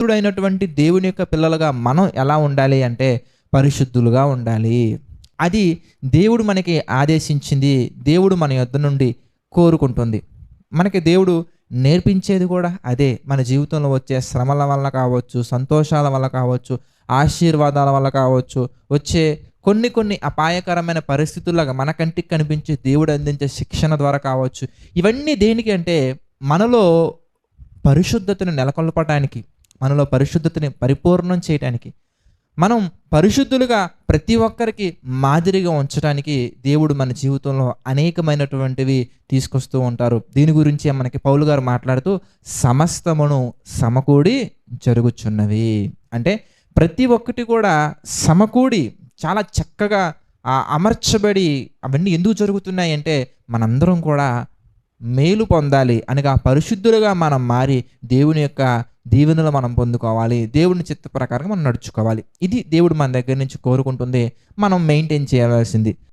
పరిశుద్ధుడైనటువంటి దేవుని యొక్క పిల్లలుగా మనం ఎలా ఉండాలి అంటే పరిశుద్ధులుగా ఉండాలి. అది దేవుడు మనకి ఆదేశించింది దేవుడు మన యొద్ద నుండి కోరుకుంటుంది. మనకి దేవుడు నేర్పించేది కూడా అదే. మన జీవితంలో వచ్చే శ్రమల వల్ల కావచ్చు సంతోషాల వల్ల కావచ్చు ఆశీర్వాదాల వల్ల కావచ్చు వచ్చే కొన్ని కొన్ని అపాయకరమైన పరిస్థితుల్లాగా మన కంటికి కనిపించే దేవుడు అందించే శిక్షణ ద్వారా కావచ్చు. ఇవన్నీ దేనికి అంటే మనలో పరిశుద్ధతను నెలకొల్పటానికి మనలో పరిశుద్ధతని పరిపూర్ణం చేయటానికి. మనం పరిశుద్ధులుగా ప్రతి ఒక్కరికి మాదిరిగా ఉంచడానికి దేవుడు మన జీవితంలో అనేకమైనటువంటివి తీసుకొస్తూ ఉంటారు. దీని గురించి మనకి పౌలు గారు మాట్లాడుతూ సమస్తమును సమకూడి జరుగుచున్నవి. అంటే ప్రతి ఒక్కటి కూడా సమకూడి చాలా చక్కగా అమర్చబడి అవన్నీ ఎందుకు జరుగుతున్నాయి అంటే మనందరం కూడా మేలు పొందాలి అనగా పరిశుద్ధులుగా మనం మారి దేవుని యొక్క దీవెనలు మనం పొందుకోవాలి. దేవుని చిత్త ప్రకారం మనం నడుచుకోవాలి. ఇది దేవుడు మన దగ్గర నుంచి కోరుకుంటుంది. మనం మెయింటైన్ చేయవలసింది.